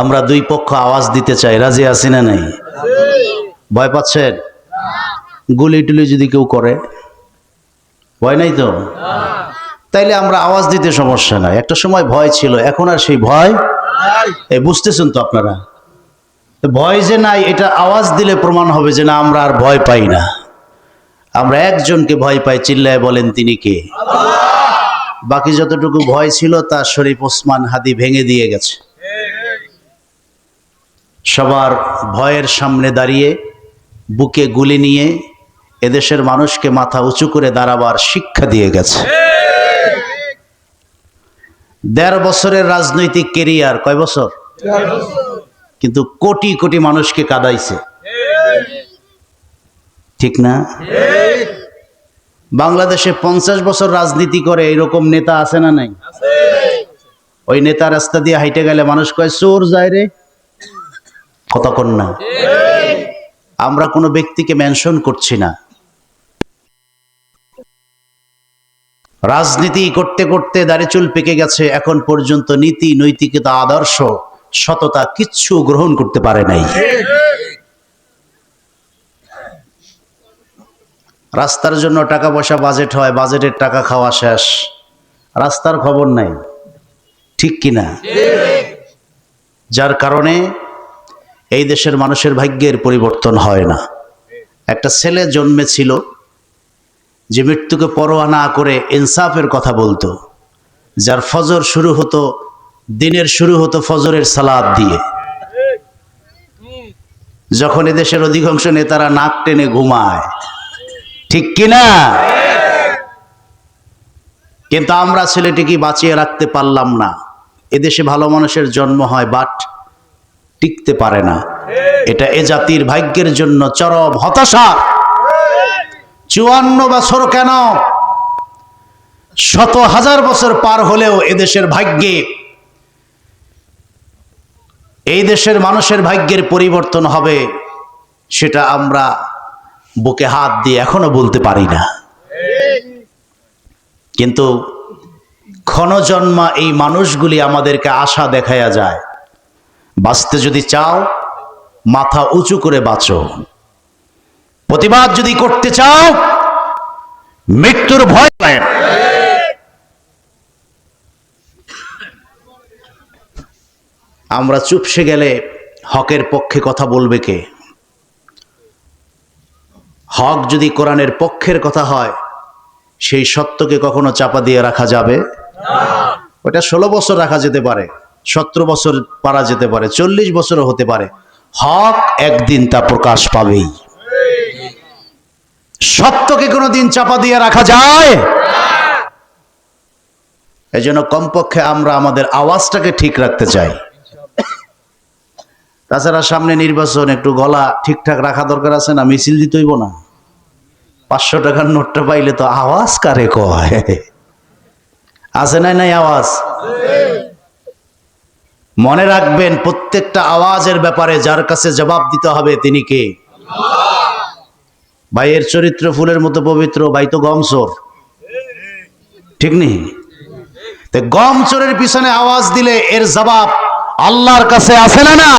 আমরা দুই পক্ষ আওয়াজ দিতে চাই। রাজি আছি না নাই? ভয় পাচ্ছেন? গুলি টুলি যদি কেউ করে, ভয় নাই তো? তাইলে আমরা আওয়াজ দিতে সমস্যা নাই। একটা সময় ভয় ছিল, এখন আর সেই ভয় এই বুঝতেছেন তো আপনারা? ভয় যে নাই, এটা আওয়াজ দিলে প্রমাণ হবে যে না, আমরা আর ভয় পাই না। আমরা একজনকে ভয় পাই, চিল্লায় বলেন তিনি কে? বাকি যতটুকু ভয় ছিল তা শরীফ ওসমান হাদি ভেঙে দিয়ে গেছে। সবার ভয়ের সামনে দাঁড়িয়ে, বুকে গুলি নিয়ে এদেশের মানুষকে মাথা উঁচু করে দাঁড়াবার শিক্ষা দিয়ে গেছে। দেড় বছরের রাজনৈতিক কেরিয়ার, কয় বছর? কিন্তু কোটি কোটি মানুষকে কাদাইছে। ঠিক না? বাংলাদেশে পঞ্চাশ বছর রাজনীতি করে এরকম নেতা আছে না নাই? ওই নেতা রাস্তা দিয়ে হাইটে গেলে মানুষ কয়, চোর যায় রে। কতক্ষণ না আমরা কোনো ব্যক্তিকে মেনশন করছি না। রাজনীতি করতে করতে দাড়ি চুল পেকে গেছে, এখন পর্যন্ত নীতি, নৈতিকতা, আদর্শ, সততা কিচ্ছু গ্রহণ করতে পারে নাই। রাস্তার জন্য টাকা পয়সা বাজেট হয় বাজেটের টাকা খাওয়া শেষ। রাস্তার খবর নাই, ঠিক কিনা? যার কারণে এই দেশের মানুষের ভাগ্যের পরিবর্তন হয় না। একটা ছেলে জন্মেছিল যে মৃত্যুকে পরোয়া না করে ইনসাফের কথা বলতো, যার ফজর শুরু হতো, দিনের শুরু হতো ফজরের সালাদ দিয়ে। যখন এদেশের অধিকাংশ নেতারা নাক টেনে ঘুমায়, ঠিক কিনা? কিন্তু আমরা ছেলেটিকে বাঁচিয়ে রাখতে পারলাম না। এদেশে ভালো মানুষের জন্ম হয়, বাট টিকতে পারে না। এটা এ জাতির ভাগ্যের জন্য চরম হতাশা। চুয়ান্ন বছর কেন? শত হাজার বছর পার হলেও এদেশের ভাগ্যে, এই দেশের মানুষের ভাগ্যের পরিবর্তন হবে সেটা আমরা বুকে হাত দিয়ে এখনও বলতে পারি না। কিন্তু ক্ষণজন্মা এই মানুষগুলি আমাদেরকে আশা দেখায়া যায়। বাঁচতে যদি চাও মাথা উঁচু করে বাঁচো। প্রতিবাদ যদি করতে চাও মৃত্যুর ভয় পায় আমরা চুপসে গেলে হকের পক্ষে কথা বলবে কে? হক যদি কোরআনের পক্ষের কথা হয় সেই সত্যকে কখনো চাপা দিয়ে রাখা যাবে? ওটা ষোলো বছর রাখা যেতে পারে। সতেরো বছর পারা যেতে পারে, চল্লিশ বছরও হতে পারে। হক একদিন তা প্রকাশ পাবেই। সত্যকে কোনো দিন চাপা দিয়ে রাখা যায়? এই জন্য কমপক্ষে আমরা আমাদের আওয়াজটাকে ঠিক রাখতে চাই। তাছাড়া সামনে নির্বাচন, একটু গলা ঠিকঠাক রাখা দরকার আছে না? মিছিল দিতে হইব না। পাঁচশো টাকার নোটটা পাইলে তো আওয়াজ কারে কয়? আছে নাই নাই আওয়াজ? মনে রাখবেন, প্রত্যেকটা আওয়াজের ব্যাপারে যার কাছে জবাব দিতে হবে তিনি কে? ভাইয়ের চরিত্র ফুলের মতো পবিত্র, ভাই তো গম চোর। ঠিক নেই গম চোরের পিছনে আওয়াজ দিলে এর জবাব আল্লাহর কাছে আসে না না